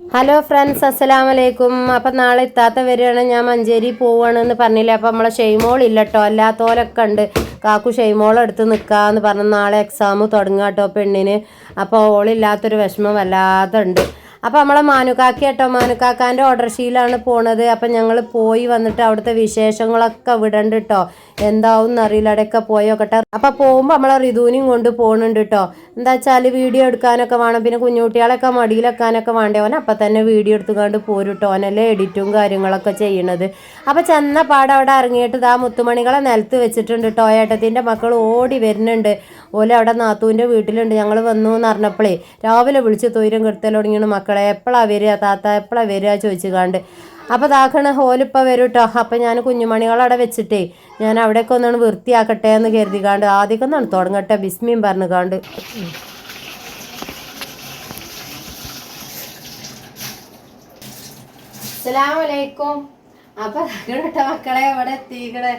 Hello friends അസ്സലാം വലൈക്കും അപ്പം നാളെ ഇത്താത്ത വരികയാണ് ഞാൻ മഞ്ചേരി പോവുകയാണെന്ന് പറഞ്ഞില്ലേ? അപ്പം നമ്മളെ ഷെയ്മോൾ ഇല്ല കേട്ടോ അല്ലാത്തോലൊക്കെ ഉണ്ട്. കാക്കു ഷെയ്മോൾ എടുത്ത് പറഞ്ഞ് നാളെ എക്സാം തുടങ്ങാട്ടോ കേട്ടോ പെണ്ണിന്. അപ്പോൾ ഓളില്ലാത്തൊരു വിഷമം വല്ലാതെ ഉണ്ട്. അപ്പോൾ നമ്മളെ മാനുക്കാക്കി കേട്ടോ. മാനുക്കാക്കാന്റെ ഓർഡർഷീലാണ് പോണത്. അപ്പം ഞങ്ങൾ പോയി വന്നിട്ട് അവിടുത്തെ വിശേഷങ്ങളൊക്കെ വിടണ്ട് കേട്ടോ എന്താവും എന്നറിയില്ല. അവിടെയൊക്കെ പോയോക്കട്ടെ അപ്പം പോകുമ്പോൾ നമ്മളെ റിതുവിനും കൊണ്ട് പോകുന്നുണ്ട് കേട്ടോ എന്താ വെച്ചാൽ വീഡിയോ എടുക്കാനൊക്കെ വേണം. പിന്നെ കുഞ്ഞുകുട്ടികളൊക്കെ മടിയിലെക്കാനൊക്കെ വേണ്ടേ? ഓൻ അപ്പം തന്നെ വീഡിയോ എടുത്തുകൊണ്ട് പോരും കേട്ടോ ഓനല്ലേ എഡിറ്റും കാര്യങ്ങളൊക്കെ ചെയ്യണത്. അപ്പം ചെന്ന പാടെ അവിടെ ഇറങ്ങിയിട്ട് ഇതാ മുത്തുമണികളെ നിലത്ത് വെച്ചിട്ടുണ്ട് കേട്ടോ ഏട്ടത്തിന്റെ മക്കൾ ഓടി വരുന്നുണ്ട്. ഓലെ അവിടെ നാത്തൂന്റെ വീട്ടിലുണ്ട്. ഞങ്ങൾ വന്നു എന്ന് പറഞ്ഞപ്പോഴേ രാവിലെ വിളിച്ച് തൊയിരം കെടുത്തൽ തുടങ്ങിയാണ് മക്കളെ എപ്പോഴാണ് വരിക? താത്ത എപ്പോഴാണ് വരിക ചോദിച്ചു കാണ്ട് അപ്പോൾ താക്കണ ഹോലിപ്പോൾ വരും കേട്ടോ അപ്പം ഞാൻ കുഞ്ഞുമണികളവിടെ വെച്ചിട്ടേ ഞാൻ അവിടെയൊക്കെ ഒന്നാണ് വൃത്തിയാക്കട്ടെ എന്ന് കരുതി കാണ്ട് ആദ്യമൊക്കെ ഒന്നാണ് തുടങ്ങട്ടെ ബിസ്മിയും പറഞ്ഞു കാണ്ട് അസ്സലാമലൈക്കും. അപ്പം കേട്ടോ മക്കളെ ഇവിടെ എത്തിക്കണേ.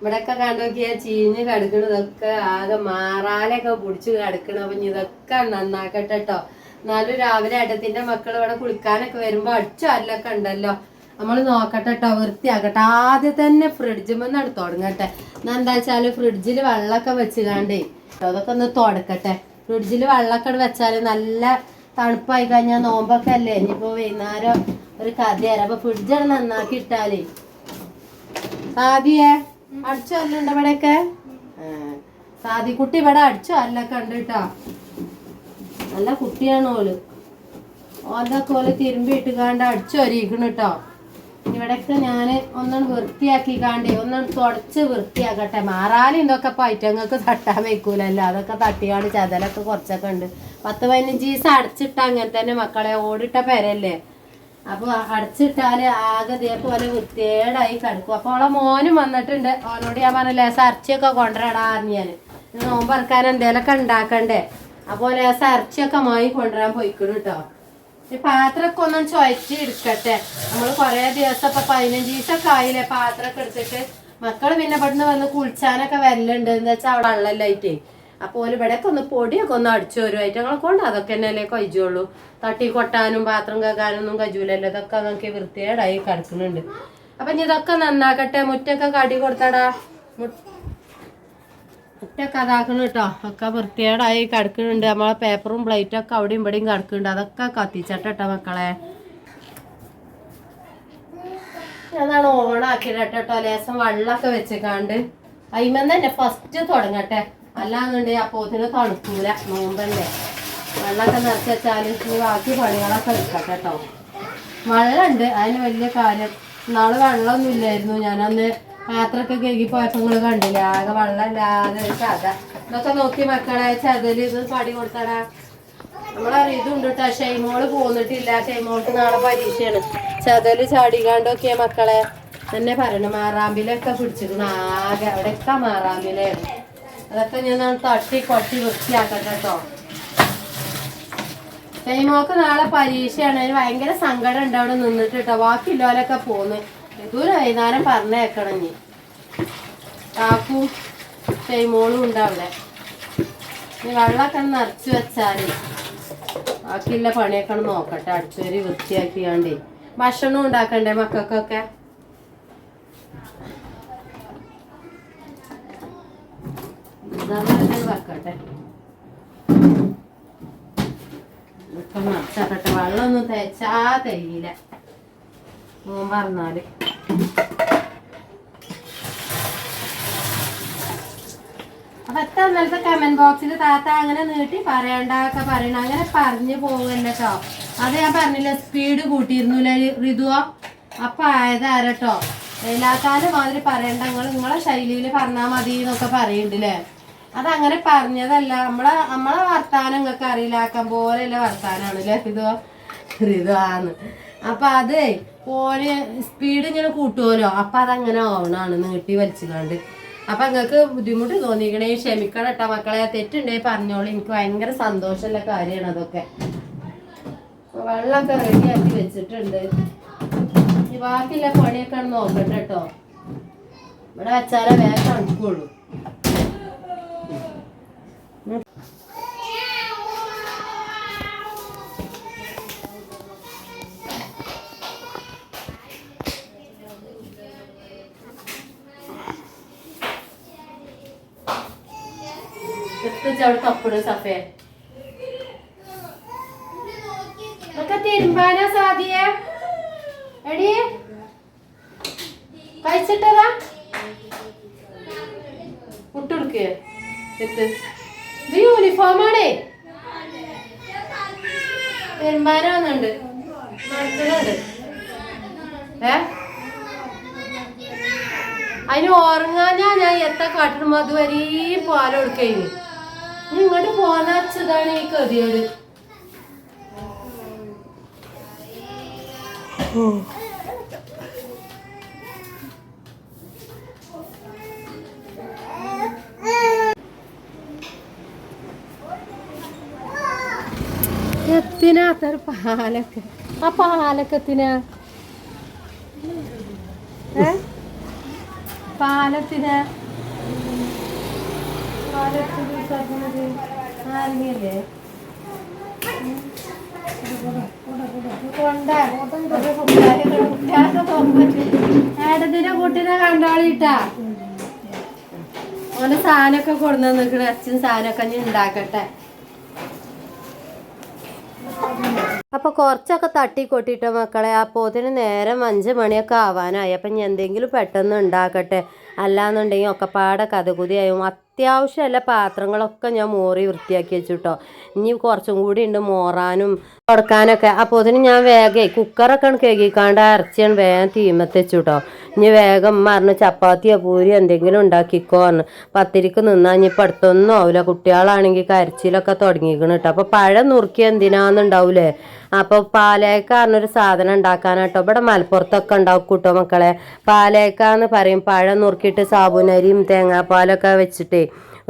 ഇവിടെയൊക്കെ കണ്ടു നോക്കിയാ ചീഞ്ഞ് കിടക്കണതൊക്കെ ആകെ മാറാലൊക്കെ പിടിച്ച് കിടക്കണം. അപ്പം ഇതൊക്കെ നന്നാക്കട്ടെ കേട്ടോ എന്നാലും രാവിലെ ഏട്ടത്തിന്റെ മക്കൾ ഇവിടെ കുളിക്കാനൊക്കെ വരുമ്പോ അടിച്ചു അല്ലൊക്കെ ഉണ്ടല്ലോ. നമ്മൾ നോക്കട്ടെ കേട്ടോ വൃത്തിയാക്കട്ടെ. ആദ്യം തന്നെ ഫ്രിഡ്ജിൽ അടുത്ത് തുടങ്ങട്ടെ. എന്നാ എന്താ വെച്ചാൽ ഫ്രിഡ്ജിൽ വെള്ളമൊക്കെ വെച്ച് കാണ്ടേ അതൊക്കെ ഒന്ന് തുടക്കട്ടെ. ഫ്രിഡ്ജിൽ വെള്ളമൊക്കെ വെച്ചാൽ നല്ല തണുപ്പായി കഴിഞ്ഞാൽ നോമ്പൊക്കെ അല്ലേ? ഇനിയിപ്പോ വൈകുന്നേരം ഒരു കഥ തരാം അപ്പൊ ഫ്രിഡ്ജ് നന്നാക്കി ഇട്ടാലേ. സാദിയേ അടിച്ചോ അല്ലുണ്ട് ഇവിടെയൊക്കെ? സാദിക്കുട്ടി ഇവിടെ അടിച്ചോ അല്ലൊക്കെ ഉണ്ട് കേട്ടോ നല്ല കുട്ടിയാണ് ഓൾ. ഓന്റെ ഓൽ തിരുമ്പി ഇട്ടുകാണ്ട് അടിച്ചു ഒരിക്കണം കേട്ടോ ഇവിടെയൊക്കെ ഞാൻ ഒന്നും വൃത്തിയാക്കി കാണ്ടേ ഒന്നും തുടച്ച് വൃത്തിയാക്കട്ടെ. മാറാലി ഇതൊക്കെ പൈറ്റങ്ങൾക്ക് തട്ടാൻ വെക്കൂലല്ലോ അതൊക്കെ തട്ടിയാണ് ചതലൊക്കെ കുറച്ചൊക്കെ ഉണ്ട്. പത്ത് പതിനഞ്ച് ദിവസം അടച്ചിട്ട അങ്ങനെ തന്നെ മക്കളെ ഓടിട്ട പെരല്ലേ അപ്പൊ അടച്ചിട്ടാൽ ആകെ ഇതേപോലെ വൃത്തിയേടായി കിടക്കും. അപ്പൊ അവളെ മോനും വന്നിട്ടുണ്ട്. അവനോട് ഞാൻ പറഞ്ഞ ലേസം അരച്ചിയൊക്കെ കൊണ്ടുവരാടാ ഞാൻ നോമ്പ് ഇറക്കാൻ എന്തേലൊക്കെ ഉണ്ടാക്കണ്ടേ? അപ്പൊ ലേസം അരച്ചിയൊക്കെ മായി കൊണ്ടുവരാൻ പോയിക്കണം കേട്ടോ ഈ പാത്രമൊക്കെ ഒന്നും ചുഴറ്റി എടുക്കട്ടെ നമ്മൾ കുറേ ദിവസം ഇപ്പൊ പതിനഞ്ച് ദിവസമൊക്കെ ആയില്ലേ പാത്രമൊക്കെ എടുത്തിട്ട്. മക്കൾ പിന്നെ ഇവിടുന്ന് വന്ന് കുളിച്ചാനൊക്കെ വരലുണ്ട്. എന്താ വെച്ചാൽ അവിടെ വെള്ളമില്ലായിട്ടേ അപ്പോൾ ഓൽ ഇവിടെയൊക്കെ ഒന്ന് പൊടിയൊക്കെ ഒന്ന് അടിച്ചു വരും ഞങ്ങളെ കൊണ്ട് അതൊക്കെ തന്നെയല്ലേ കഴിച്ചുള്ളൂ. തട്ടി കൊട്ടാനും പാത്രം കേൾക്കാനൊന്നും കഴിയൂലല്ലോ. ഇതൊക്കെ നമുക്ക് വൃത്തികേടായി കിടക്കുന്നുണ്ട്. അപ്പൊ ഇനി ഇതൊക്കെ നന്നാക്കട്ടെ. മുറ്റൊക്കെ കടി കൊടുത്തടാ. മുറ്റൊക്കെ അതാക്കണം കേട്ടോ. ഒക്കെ വൃത്തികേടായി കിടക്കുന്നുണ്ട്. നമ്മളെ പേപ്പറും പ്ലേറ്റും ഒക്കെ അവിടെയും ഇവിടെയും കിടക്കുന്നുണ്ട്. അതൊക്കെ കത്തിച്ചട്ടോ മക്കളെ. അതാണ് ഓണാക്കിയത് കേട്ടോ. ലേശം വെള്ളമൊക്കെ വെച്ചേക്കാണ്ട്. അയിമെന്ന് തന്നെ ഫസ്റ്റ് തുടങ്ങട്ടെ. അല്ലാന്നുണ്ട് അപ്പോത്തിന് തണുക്കൂല. നോമ്പല്ലേ. വെള്ളമൊക്കെ നിറച്ച് ഇനി ബാക്കി പണികളൊക്കെ എടുക്കട്ടെ കേട്ടോ. വെള്ളമുണ്ട് അതിന് വലിയ കാര്യം. നാളെ വെള്ളമൊന്നും ഇല്ലായിരുന്നു. ഞാനന്ന് പാത്രമൊക്കെ കഴുകി പോയപ്പോൾ നിങ്ങൾ കണ്ടില്ല? ആകെ വെള്ളമില്ലാതെ ഒരു കഥ. നോക്കി മക്കളെ ചതൽ ഇത് പടി കൊടുത്തടാ. നമ്മളറിയ ഇതുണ്ട് കേട്ടോ ഷൈമോൾ പോന്നിട്ടില്ല. ഷൈമോൾക്ക് നാളെ പരീക്ഷയാണ്. ചതൽ ചാടികാണ്ടൊക്കെ മക്കളെ. എന്നെ പറയണ മാറാമ്പിലൊക്കെ പിടിച്ചിരുന്നു. ആകെ അവിടെയൊക്കെ മാറാമ്പിലാണ് അതൊക്കെ ഞാൻ തട്ടി കൊട്ടി വൃത്തിയാക്കട്ടെ കേട്ടോ ഷൈമോക്ക് നാളെ പരീക്ഷയാണ്. ഭയങ്കര സങ്കടം ഉണ്ട് അവിടെ നിന്നിട്ട് കേട്ടോ ബാക്കിയുള്ളവരൊക്കെ പോന്ന്. വൈകുന്നേരം പറഞ്ഞേക്കണം ഇനി. കാക്കും ഷൈമോളും ഉണ്ട് അവിടെ. ഇനി വെള്ളമൊക്കെ നിറച്ച് വെച്ചാൽ ബാക്കിയുള്ള പണിയൊക്കെ നോക്കട്ടെ. അടിച്ചൊരു വൃത്തിയാക്കിയാണ്ടേ. ഭക്ഷണം ഉണ്ടാക്കണ്ടേ മക്കൾക്കൊക്കെ? വെക്കട്ടെ? വെള്ളം ഒന്നും തേച്ചാ തരിയില്ല. പറഞ്ഞാൽ അപ്പൊ എത്ര ഇന്നലത്തെ കമന്റ് ബോക്സിൽ താത്ത അങ്ങനെ നീട്ടി പറയണ്ടൊക്കെ പറയണ. അങ്ങനെ പറഞ്ഞു പോവല്ല കേട്ടോ അത് ഞാൻ പറഞ്ഞില്ല സ്പീഡ് കൂട്ടിയിരുന്നില്ല ഋതുവോ അപ്പൊ ആയതാരട്ടോ എല്ലാത്താലും മാതിരി പറയണ്ട. നിങ്ങൾ നിങ്ങളെ ശൈലിയിൽ പറഞ്ഞാൽ മതി എന്നൊക്കെ പറയുന്നുണ്ടല്ലേ അതങ്ങനെ പറഞ്ഞതല്ല. നമ്മളെ നമ്മളെ വർത്താനം നിങ്ങൾക്ക് അറിയില്ലാക്കാൻ പോലെയുള്ള വർത്താനാണല്ലേ ഋതുവോ ഋതുവാന്ന് അപ്പൊ അതേ ഓന് സ്പീഡ് ഇങ്ങനെ കൂട്ടുമല്ലോ അപ്പൊ അതങ്ങനെ ഓണാണ് നീട്ടി വലിച്ചുകൊണ്ട്. അപ്പൊ നിങ്ങൾക്ക് ബുദ്ധിമുട്ട് തോന്നിക്കണേ ക്ഷമിക്കണം കേട്ടോ മക്കളെ തെറ്റുണ്ടേ പറഞ്ഞോളൂ. എനിക്ക് ഭയങ്കര സന്തോഷമുള്ള കാര്യമാണ് അതൊക്കെ. വെള്ളമൊക്കെ റെഡിയാക്കി വെച്ചിട്ടുണ്ട്. ബാക്കിയുള്ള പണിയൊക്കെ നോക്കട്ടെ കേട്ടോ ഇവിടെ വെച്ചാലേ വേഗം തണുക്കുള്ളൂ. അവിടെ തപ്പിട് സഫേ. ഒക്കെ തിരുമ്പാനാ സാധിയ എടി. കഴിച്ചിട്ടതാ? മുട്ടെടുക്കേ. എത്ത് ഇത് യൂണിഫോമാണേ തിരുമ്പാനാവുന്നുണ്ട് നടത്തുന്നുണ്ട് ഏ? അതിന് ഉറങ്ങാഞ്ഞാ ഞാൻ എത്ര കാട്ടുമ്പോ അതുവരെയും പാൽ കൊടുക്കഴിഞ്ഞു നീ ഇങ്ങോട്ട് പോന്ന അച്ഛതാണ് ഈ കതിയോട്. എത്തിനാത്തൊരു പാലൊക്കെ. ആ പാലൊക്കെ എത്തിനാ? ഏ? പാലത്തിന് ഏടത്തിന്റെ കുട്ടീനെ കണ്ടോളിട്ടാ ഓന് സാധനമൊക്കെ കൊടുന്നു നിൽക്കണ അച്ഛൻ സാധനമൊക്കെ ഞാൻ ഉണ്ടാക്കട്ടെ അപ്പൊ കുറച്ചൊക്കെ തട്ടി കൊട്ടിട്ടോ മക്കളെ പോത്തിന് നേരം അഞ്ച് മണിയൊക്കെ ആവാനായി. അപ്പൊ ഞാൻ എന്തെങ്കിലും പെട്ടെന്ന് ഉണ്ടാക്കട്ടെ. അല്ലാന്നുണ്ടെങ്കിൽ ഒക്കെ പാടെ കഥകുതിയായും അത്യാവശ്യമല്ല പാത്രങ്ങളൊക്കെ ഞാൻ മോറി വൃത്തിയാക്കി വെച്ചു കേട്ടോ ഇനി കുറച്ചും കൂടി ഉണ്ട് മോറാനും തുടക്കാനൊക്കെ. അപ്പോത്തിന് ഞാൻ വേഗം കുക്കറൊക്കെ കേൾക്കാണ്ട് ഇറച്ചിയാണ് വേഗം തീമത്ത് വെച്ചുട്ടോ. ഇനി വേഗം മറന്ന് ചപ്പാത്തിയോ പൂരി എന്തെങ്കിലും ഉണ്ടാക്കിക്കോ പറഞ്ഞു പത്തിരിക്ക് നിന്നാ ഇനിയിപ്പോൾ അടുത്തൊന്നും ആവില്ല കുട്ടികളാണെങ്കിൽ കരച്ചിലൊക്കെ തുടങ്ങിയിരിക്കണം കേട്ടോ അപ്പോൾ പഴം നുറുക്കി എന്തിനാന്നുണ്ടാവൂലേ? അപ്പോൾ പാലേക്ക പറഞ്ഞൊരു സാധനം ഉണ്ടാക്കാനാട്ടോ ഇവിടെ മലപ്പുറത്തൊക്കെ ഉണ്ടാവും കൂട്ടോ മക്കളെ. പാലേക്ക എന്ന് പറയും പഴം നുറുക്കിയിട്ട് സാബുനരിയും തേങ്ങാപ്പാലൊക്കെ വെച്ചിട്ട്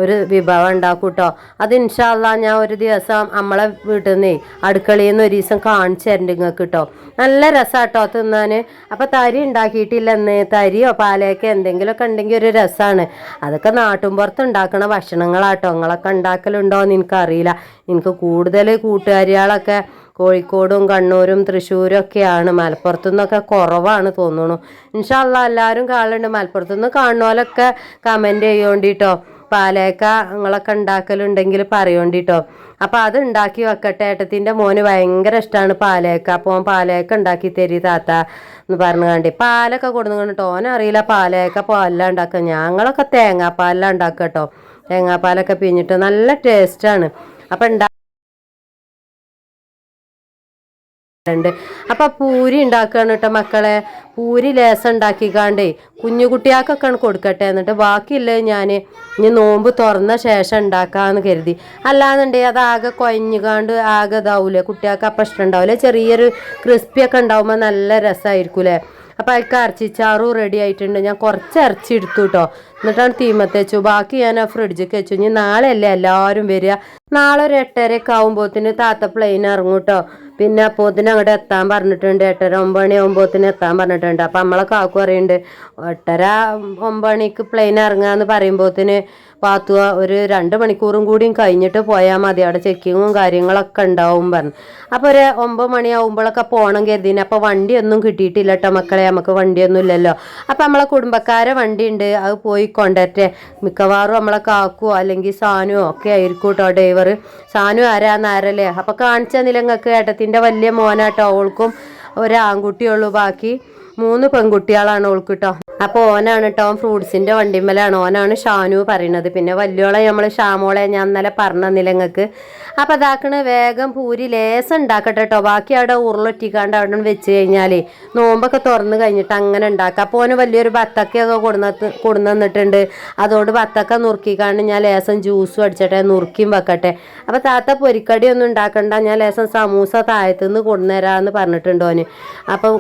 ഒരു വിഭവം ഉണ്ടാക്കും കേട്ടോ. അത് ഇൻഷാല്ല ഞാൻ ഒരു ദിവസം നമ്മളെ വീട്ടിൽ നിന്നേ അടുക്കളയിൽ നിന്ന് ഒരു ദിവസം കാണിച്ചു തരണ്ട് നിങ്ങൾക്ക് കേട്ടോ. നല്ല രസാട്ടോ തിന്നാൻ അപ്പം തരി ഉണ്ടാക്കിയിട്ടില്ലെന്ന് തരിയോ പാലയൊക്കെ എന്തെങ്കിലുമൊക്കെ ഉണ്ടെങ്കിൽ ഒരു രസമാണ് അതൊക്കെ നാട്ടുമ്പുറത്ത് ഉണ്ടാക്കണ ഭക്ഷണങ്ങളാട്ടോ. നിങ്ങളൊക്കെ ഉണ്ടാക്കലുണ്ടോ എന്ന് എനിക്കറിയില്ല. എനിക്ക് കൂടുതൽ കൂട്ടുകാരികളൊക്കെ കോഴിക്കോടും കണ്ണൂരും തൃശ്ശൂരും ഒക്കെയാണ്. മലപ്പുറത്തു നിന്നൊക്കെ കുറവാണ് തോന്നുന്നു. ഇൻഷാല്ല എല്ലാവരും കാണലുണ്ട്. മലപ്പുറത്തു നിന്ന് കാണുന്നോലൊക്കെ കമന്റ് ചെയ്യോണ്ടിട്ടോ. പാലേക്ക നിങ്ങളൊക്കെ ഉണ്ടാക്കലുണ്ടെങ്കിൽ പറയോണ്ടിട്ടോ. അപ്പം അത് ഉണ്ടാക്കി വെക്കട്ടെ. ഏട്ടത്തിന്റെ മോന് ഭയങ്കര ഇഷ്ടമാണ് പാലേക്ക അപ്പോൾ പാലേക്ക ഉണ്ടാക്കി തരി താത്ത എന്ന് പറഞ്ഞു കണ്ടി. പാലൊക്കെ കൊടുന്നു കണ്ടിട്ടോ ഓനറിയില്ല പാലേക്ക പാലെല്ലാം ഉണ്ടാക്കുക. ഞങ്ങളൊക്കെ തേങ്ങാപ്പാലെല്ലാം ഉണ്ടാക്കുക കേട്ടോ തേങ്ങാപ്പാലൊക്കെ പിഴിഞ്ഞിട്ട് നല്ല ടേസ്റ്റാണ് അപ്പം ഉണ്ടാ ഉണ്ട് അപ്പൊ പൂരി ഉണ്ടാക്കുകയാണ് കേട്ടോ മക്കളെ. പൂരി ലേസം ഉണ്ടാക്കിക്കാണ്ടേ കുഞ്ഞു കുട്ടിയാക്കൊക്കെ കൊടുക്കട്ടെ എന്നിട്ട് ബാക്കിയില്ല ഞാൻ ഇനി നോമ്പ് തുറന്ന ശേഷം ഉണ്ടാക്കാന്ന് കരുതി. അല്ലാന്നുണ്ടെങ്കിൽ അത് ആകെ കൊയഞ്ഞുകാണ്ട് ആകെ ഇതാവൂലേ കുട്ടികൾക്ക് അപ്പം ഇഷ്ടം ഉണ്ടാവില്ലേ ചെറിയൊരു ക്രിസ്പിയൊക്കെ ഉണ്ടാവുമ്പോൾ നല്ല രസമായിരിക്കൂലേ അപ്പം അതിക്ക് ഇറച്ചിച്ചാറും റെഡി ആയിട്ടുണ്ട്. ഞാൻ കുറച്ച് ഇറച്ചി കേട്ടോ എന്നിട്ടാണ് തീമത്ത് വെച്ചു. ബാക്കി ഞാൻ ആ ഫ്രിഡ്ജിക്ക് വെച്ചു. ഇനി നാളെ അല്ലേ എല്ലാവരും വരിക? നാളെ ഒരു എട്ടരയൊക്കെ ആകുമ്പോഴത്തേന് താത്ത പ്ലെയിൻ ഇറങ്ങും കേട്ടോ പിന്നെ അപ്പോത്തിന് അങ്ങോട്ട് എത്താൻ പറഞ്ഞിട്ടുണ്ട്. എട്ടര ഒമ്പത് മണി ആകുമ്പോഴത്തേന് എത്താൻ പറഞ്ഞിട്ടുണ്ട്. അപ്പം നമ്മളെ കാക്കു പറയുന്നുണ്ട് എട്ടര ഒമ്പത് മണിക്ക് പ്ലെയിൻ ഇറങ്ങാന്ന് പറയുമ്പോഴത്തേന് പാത്തുക ഒരു രണ്ട് മണിക്കൂറും കൂടിയും കഴിഞ്ഞിട്ട് പോയാൽ മതി. അവിടെ ചെക്കിങ്ങും കാര്യങ്ങളൊക്കെ ഉണ്ടാവും പറഞ്ഞു. അപ്പോൾ ഒരു ഒമ്പത് മണിയാവുമ്പോഴൊക്കെ പോകണം കരുതിന്. അപ്പോൾ വണ്ടിയൊന്നും കിട്ടിയിട്ടില്ല കേട്ടോ മക്കളെ. നമുക്ക് വണ്ടിയൊന്നും ഇല്ലല്ലോ. അപ്പോൾ നമ്മളെ കുടുംബക്കാരെ വണ്ടി ഉണ്ട് അത് പോയി കൊണ്ടുവരട്ടെ മിക്കവാറും നമ്മളെ കാക്കുവോ അല്ലെങ്കിൽ സാനുവോ ഒക്കെ ആയിരിക്കും കേട്ടോ ഡ്രൈവർ സാനു ആരാന്ന് ആരല്ലേ? അപ്പോൾ കാണിച്ച നിലങ്ങൾക്ക് ഏട്ടത്തിന്റെ വലിയ മോനാട്ടോ. അവൾക്കും ഒരാൺകുട്ടിയുള്ളൂ ബാക്കി. മൂന്ന് പെൺകുട്ടികളാണ് ഓൾക്ക് കേട്ടോ അപ്പോൾ ഓനാണ് കേട്ടോ ഫ്രൂട്ട്സിന്റെ വണ്ടിമ്മലാണ് ഓനാണ് ഷാനു പറയണത് പിന്നെ വലിയോളെ നമ്മൾ ഷാമോളെ ഞാൻ ഇന്നലെ പറഞ്ഞ നിലങ്ങൾക്ക് അപ്പോൾ അതാക്കണ് വേഗം പൂരി ലേസം ഉണ്ടാക്കട്ടെ കേട്ടോ ബാക്കി അവിടെ ഉരുളൊറ്റിക്കാണ്ട് അവിടെ വെച്ച് കഴിഞ്ഞാലേ നോമ്പൊക്കെ തുറന്നു കഴിഞ്ഞിട്ട് അങ്ങനെ ഉണ്ടാക്കാം. അപ്പോൾ ഓന് വലിയൊരു ബത്തക്കയൊക്കെ കൊടുന്ന കൊടുന്നു തന്നിട്ടുണ്ട് അതുകൊണ്ട് ബത്തക്ക നുറുക്കിക്കാണ്ട് ഞാൻ ലേസം ജ്യൂസും അടിച്ചട്ടെ നുറുക്കിയും വെക്കട്ടെ. അപ്പോൾ താത്ത പൊരിക്കടി ഒന്നും ഉണ്ടാക്കണ്ട. ഞാൻ ലേസം സമൂസ താഴത്തുനിന്ന് കൊണ്ടുവരാന്ന് പറഞ്ഞിട്ടുണ്ട് ഓന്. അപ്പോൾ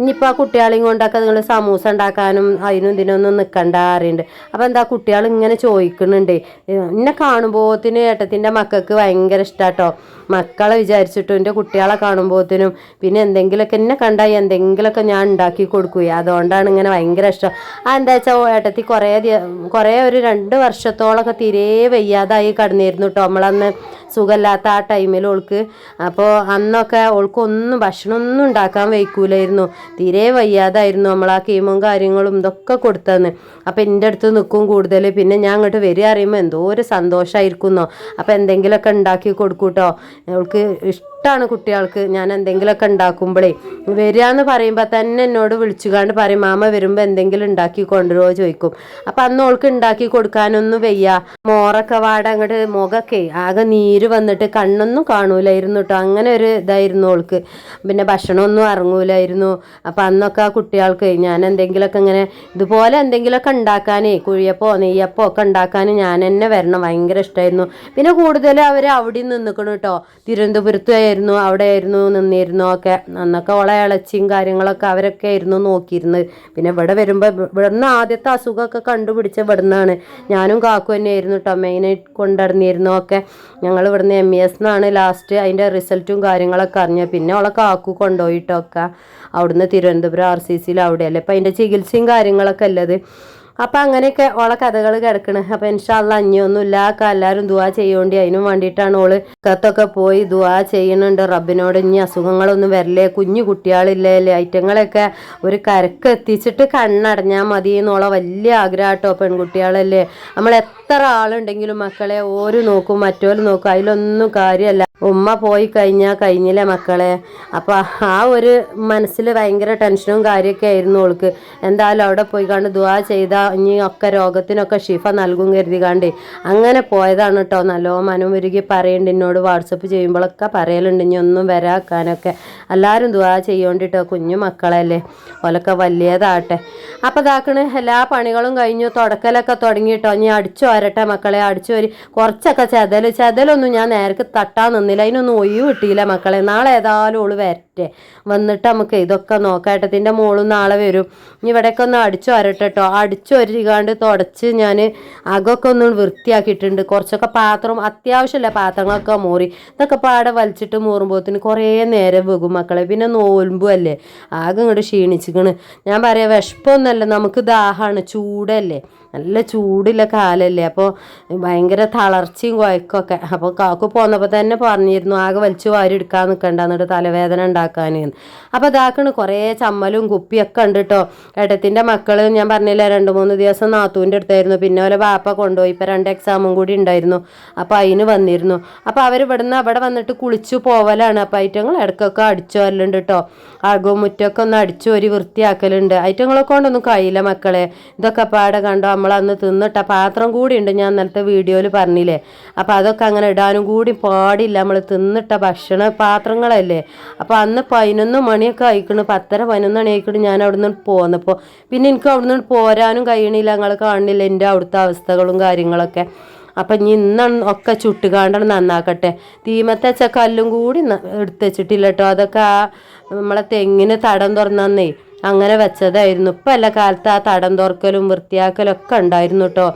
ഇനിയിപ്പോൾ ആ കുട്ടികളെയും കൊണ്ടൊക്കെ നിങ്ങൾ സമൂസ ഉണ്ടാക്കാനും അതിനും ഇതിനൊന്നും നിൽക്കണ്ട അറിയുന്നുണ്ട് അപ്പോൾ എന്താ കുട്ടികൾ ഇങ്ങനെ ചോദിക്കുന്നുണ്ട്. എന്നെ കാണുമ്പോത്തിന് ഏട്ടത്തിന്റെ മക്കൾക്ക് ഭയങ്കര ഇഷ്ടാട്ടോ. മക്കളെ വിചാരിച്ചിട്ടും എന്റെ കുട്ടികളെ കാണുമ്പോത്തിനും പിന്നെ എന്തെങ്കിലുമൊക്കെ എന്നെ കണ്ടാൽ എന്തെങ്കിലുമൊക്കെ ഞാൻ ഉണ്ടാക്കി കൊടുക്കുകയെ അതുകൊണ്ടാണ് ഇങ്ങനെ ഭയങ്കര ഇഷ്ടം. ആ എന്താ വെച്ചാൽ ഏട്ടത്തി കുറേ കുറേ ഒരു രണ്ട് വർഷത്തോളമൊക്കെ തീരെ വയ്യാതായി കടന്നിരുന്നു കേട്ടോ നമ്മളന്ന് സുഖമില്ലാത്ത ആ ടൈമിൽ ഓൾക്ക്. അപ്പോൾ അന്നൊക്കെ ഓൾക്കൊന്നും ഭക്ഷണമൊന്നും ഉണ്ടാക്കാൻ വയ്ക്കൂലായിരുന്നു. തീരെ വയ്യാതായിരുന്നു നമ്മൾ ആ കീമും കാര്യങ്ങളും ഇതൊക്കെ കൊടുത്തന്ന് അപ്പോൾ എന്റെ അടുത്ത് നിൽക്കും കൂടുതൽ. പിന്നെ ഞാൻ അങ്ങോട്ട് വരിക അറിയുമ്പോൾ എന്തോ ഒരു സന്തോഷമായിരിക്കുന്നോ. അപ്പോൾ എന്തെങ്കിലുമൊക്കെ ഉണ്ടാക്കി കൊടുക്കൂട്ടോ. അവൾക്ക് ഇഷ്ടമാണ് കുട്ടികൾക്ക് ഞാൻ എന്തെങ്കിലുമൊക്കെ ഉണ്ടാക്കുമ്പോഴേ വരിക എന്ന് പറയുമ്പോൾ തന്നെ എന്നോട് വിളിച്ചുകാണ്ട് പറയും മാമ വരുമ്പോൾ എന്തെങ്കിലും ഉണ്ടാക്കി കൊണ്ടുവരുമോ ചോദിക്കും. അപ്പം അന്ന് ഓൾക്ക് ഉണ്ടാക്കി കൊടുക്കാനൊന്നും വയ്യ. മോറൊക്കെ വാട അങ്ങോട്ട് മുഖമൊക്കെ ആകെ നീര് വന്നിട്ട് കണ്ണൊന്നും കാണൂലായിരുന്നു കേട്ടോ അങ്ങനെ ഒരു ഇതായിരുന്നു ഓൾക്ക്. പിന്നെ ഭക്ഷണമൊന്നും ഇറങ്ങൂലായിരുന്നു അപ്പം അന്നൊക്കെ ആ കുട്ടികൾക്ക് ഞാൻ എന്തെങ്കിലുമൊക്കെ ഇങ്ങനെ ഇതുപോലെ എന്തെങ്കിലുമൊക്കെ ഉണ്ടാക്കാനേ കുഴിയപ്പോ നെയ്യപ്പോ ഒക്കെ ഉണ്ടാക്കാൻ ഞാൻ തന്നെ വരണം. ഭയങ്കര ഇഷ്ടമായിരുന്നു പിന്നെ കൂടുതലും അവർ അവിടെ നിന്നിക്കണം കേട്ടോ തിരുവനന്തപുരത്തായിരുന്നു അവിടെ ആയിരുന്നു നിന്നിരുന്നു ഒക്കെ. അന്നൊക്കെ ഓളെ ഇളച്ചിയും കാര്യങ്ങളൊക്കെ അവരൊക്കെ ആയിരുന്നു നോക്കിയിരുന്നത് പിന്നെ ഇവിടെ വരുമ്പോൾ ഇവിടുന്ന് ആദ്യത്തെ അസുഖമൊക്കെ കണ്ടുപിടിച്ച ഇവിടുന്നാണ്. ഞാനും കാക്കു തന്നെയായിരുന്നു കേട്ടോ മെയിനായിട്ട് കൊണ്ടിരുന്നിരുന്നു ഒക്കെ. ഞങ്ങൾ ഇവിടുന്ന് എം ഇ എസ് എന്നാണ് ലാസ്റ്റ് അതിന്റെ റിസൾട്ടും കാര്യങ്ങളൊക്കെ അറിഞ്ഞത്. പിന്നെ ഓളെ കാക്കു കൊണ്ടുപോയിട്ടൊക്കെ. അവിടുന്ന് തിരുവനന്തപുരം ആർ സി സിയിൽ അവിടെയല്ലേ. അപ്പം അതിന്റെ ചികിത്സയും കാര്യങ്ങളൊക്കെ അല്ലത് അപ്പം അങ്ങനെയൊക്കെ ഓളെ കഥകൾ കിടക്കണ്. അപ്പം ഇൻഷാല്ല അഞ്ഞൊന്നുമില്ല എല്ലാവരും ദുവാ ചെയ്യോണ്ടി അതിനും വേണ്ടിയിട്ടാണ് ഓൾ കത്തൊക്കെ പോയി ദുവാ ചെയ്യുന്നുണ്ട് റബ്ബിനോട് ഇനി അസുഖങ്ങളൊന്നും വരില്ലേ? കുഞ്ഞു കുട്ടികളില്ലേ ഐറ്റങ്ങളൊക്കെ ഒരു കരക്ക് എത്തിച്ചിട്ട് കണ്ണടഞ്ഞാൽ മതി എന്നുള്ള വലിയ ആഗ്രഹട്ടോ പെൺകുട്ടികളല്ലേ? നമ്മൾ എത്ര ആളുണ്ടെങ്കിലും മക്കളെ ഓര് നോക്കും മറ്റോര് നോക്കും. അതിലൊന്നും കാര്യമല്ല ഉമ്മ പോയി കഴിഞ്ഞാൽ കഴിഞ്ഞില്ലേ മക്കളെ? അപ്പം ആ ഒരു മനസ്സിൽ ഭയങ്കര ടെൻഷനും കാര്യമൊക്കെ ആയിരുന്നു ഓൾക്ക്. എന്തായാലും അവിടെ പോയി കണ്ട് ദുവാ ചെയ്താൽ ഇനി ഒക്കെ രോഗത്തിനൊക്കെ ഷിഫ നൽകും കരുതി കണ്ടേ അങ്ങനെ പോയതാണ് കേട്ടോ നല്ലോ മനമുരുകി പറയുന്നുണ്ട് എന്നോട് വാട്സപ്പ് ചെയ്യുമ്പോഴൊക്കെ പറയലുണ്ട് ഇനി ഒന്നും വരാക്കാനൊക്കെ. എല്ലാവരും ദുവാ ചെയ്യോണ്ടിട്ടോ കുഞ്ഞു മക്കളല്ലേ ഓലൊക്കെ വലിയതാട്ടെ. അപ്പം ഇതാക്കണ് എല്ലാ പണികളും കഴിഞ്ഞു തുടക്കലൊക്കെ തുടങ്ങിയിട്ടോ ഇനി അടിച്ചു വരട്ടെ മക്കളെ അടിച്ചു വരി. കുറച്ചൊക്കെ ചെതൽ ചെതലൊന്നും ഞാൻ നേരക്ക് തട്ടാൻ നിന്നില്ല അതിനൊന്നും ഒഴിവ് കിട്ടിയില്ല മക്കളെ. നാളെ ഏതായാലും ഓൾ വരട്ടെ. വന്നിട്ട് നമുക്ക് ഇതൊക്കെ നോക്കാം. ഏട്ടത്തിന്റെ മോളും നാളെ വരും. ഇവിടെയൊക്കെ ഒന്ന് അടിച്ചു അരട്ടോ അടിച്ചു വരികാണ്ട് തുടച്ച് ഞാൻ അകമൊക്കെ ഒന്ന് വൃത്തിയാക്കിയിട്ടുണ്ട്. കുറച്ചൊക്കെ പാത്രം അത്യാവശ്യമല്ല പാത്രങ്ങളൊക്കെ മൂറി. ഇതൊക്കെ പാടെ വലിച്ചിട്ട് മൂറുമ്പോത്തിന് കുറേ നേരം വെകും മക്കളെ. പിന്നെ നോൽമ്പും അല്ലേ? ആകെ ഇങ്ങോട്ട് ക്ഷീണിച്ചിക്കണ്. ഞാൻ പറയാം വിഷപ്പൊന്നല്ല നമുക്ക് ദാഹമാണ് ചൂടല്ലേ? നല്ല ചൂടുള്ള കാലല്ലേ. അപ്പോൾ ഭയങ്കര തളർച്ചയും കുഴക്കൊക്കെ അപ്പോൾ കാക്കു പോന്നപ്പോൾ തന്നെ പറഞ്ഞിരുന്നു ആകെ വലിച്ചു വാരി എടുക്കാൻ നിൽക്കണ്ട എന്നിട്ട് തലവേദന ഉണ്ടാക്കാൻ അപ്പോൾ ഇതാക്കണ് കുറേ ചമ്മലും കുപ്പിയൊക്കെ ഉണ്ട് കേട്ടോ ഏട്ടത്തിന്റെ മക്കൾ ഞാൻ പറഞ്ഞില്ല രണ്ട് മൂന്ന് ദിവസം നാത്തൂന്റെ അടുത്തായിരുന്നു. പിന്നെ ഓലെ വാപ്പ കൊണ്ടുപോയി ഇപ്പോൾ രണ്ട് എക്സാമും കൂടി ഉണ്ടായിരുന്നു. അപ്പോൾ അതിന് വന്നിരുന്നു. അപ്പോൾ അവർ ഇവിടുന്ന് അവിടെ വന്നിട്ട് കുളിച്ചു പോവലാണ്. അപ്പോൾ ഐറ്റങ്ങൾ ഇടയ്ക്കൊക്കെ അടിച്ചു വരലുണ്ട് കേട്ടോ അകവും മുറ്റമൊക്കെ ഒന്ന് അടിച്ചു ഒരു വൃത്തിയാക്കലുണ്ട്. ഐറ്റങ്ങളെ കൊണ്ടൊന്നും കഴിയില്ല മക്കളെ. ഇതൊക്കെ പാടെ കണ്ടോ നമ്മളന്ന് തിന്നിട്ട പാത്രം കൂടി ഉണ്ട് ഞാൻ ഇന്നലത്തെ വീഡിയോയിൽ പറഞ്ഞില്ലേ. അപ്പോൾ അതൊക്കെ അങ്ങനെ ഇടാനും കൂടി പാടില്ല. നമ്മൾ തിന്നിട്ട ഭക്ഷണ പാത്രങ്ങളല്ലേ. അപ്പോൾ അന്ന് പതിനൊന്ന് മണിയൊക്കെ അയക്കണം പത്തര പതിനൊന്ന് മണി അയക്കണം ഞാൻ അവിടെ നിന്ന് പോന്നപ്പോൾ പിന്നെ എനിക്ക് അവിടെ നിന്ന് പോരാനും കഴിയണില്ല. ഞങ്ങൾ കാണുന്നില്ല എന്റെ അവിടുത്തെ അവസ്ഥകളും കാര്യങ്ങളൊക്കെ. അപ്പം ഇനി ഇന്ന് ഒക്കെ ചുട്ടുകാണ്ടാണ് നന്നാക്കട്ടെ. തീമത്തെ കല്ലും കൂടി എടുത്ത് വെച്ചിട്ടില്ല കേട്ടോ. അതൊക്കെ ആ നമ്മളെ തെങ്ങിന് തടം തുറന്നേ അങ്ങനെ വെച്ചതായിരുന്നു. ഇപ്പം എല്ലാ കാലത്ത് ആ തടം തുറക്കലും വൃത്തിയാക്കലും ഒക്കെ ഉണ്ടായിരുന്നു കേട്ടോ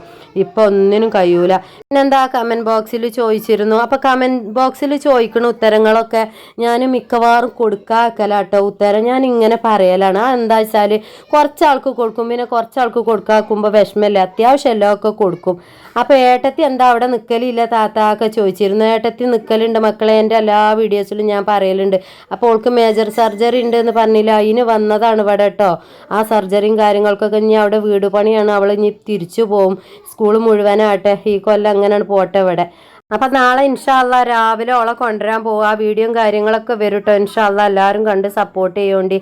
ഇപ്പം ഒന്നിനും കഴിയൂല. പിന്നെന്താ കമന്റ് ബോക്സിൽ ചോദിച്ചിരുന്നു. അപ്പം കമന്റ് ബോക്സിൽ ചോദിക്കണ ഉത്തരങ്ങളൊക്കെ ഞാൻ മിക്കവാറും കൊടുക്കാക്കല കേട്ടോ ഉത്തരം. ഞാൻ ഇങ്ങനെ പറയലാണ്. എന്താ വെച്ചാൽ കുറച്ചാൾക്ക് കൊടുക്കും. പിന്നെ കുറച്ചാൾക്ക് കൊടുക്കാക്കുമ്പോൾ വിഷമമില്ല അത്യാവശ്യം എല്ലാം ഒക്കെ കൊടുക്കും. അപ്പോൾ ഏട്ടത്തി എന്താ അവിടെ നിൽക്കലില്ല താത്ത ഒക്കെ ചോദിച്ചിരുന്നു. ഏട്ടത്തി നിൽക്കലുണ്ട് മക്കളെ. എന്റെ എല്ലാ വീഡിയോസിലും ഞാൻ പറയലുണ്ട്. അപ്പോൾ ഓൾക്ക് മേജർ സർജറി ഉണ്ട് എന്ന് പറഞ്ഞില്ല. അതിന് വന്നതാണ് കേട്ടോ. ആ സർജറിയും കാര്യങ്ങൾക്കൊക്കെ ഇനി അവിടെ വീട് പണിയാണ്. അവൾ ഇനി തിരിച്ചു പോവും. സ്കൂൾ മുഴുവനാട്ടെ ഈ കൊല്ലം അങ്ങനെയാണ് പോട്ടെ ഇവിടെ. അപ്പം നാളെ ഇൻഷാല്ല രാവിലെ ഓളെ കൊണ്ടുവരാൻ പോകും ആ വീഡിയോയും കാര്യങ്ങളൊക്കെ വരും കേട്ടോ ഇൻഷാല്ല എല്ലാവരും കണ്ട് സപ്പോർട്ട് ചെയ്യോണ്ടി.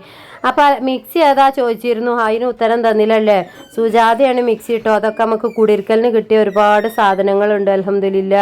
അപ്പം മിക്സി ഏതാ ചോദിച്ചിരുന്നു? അതിന് ഉത്തരം തന്നില്ലല്ലേ? സുജാതയാണ് മിക്സി കേട്ടോ അതൊക്കെ നമുക്ക് കുടിരിക്കലിന് കിട്ടിയ ഒരുപാട് സാധനങ്ങളുണ്ട്. അലഹമില്ല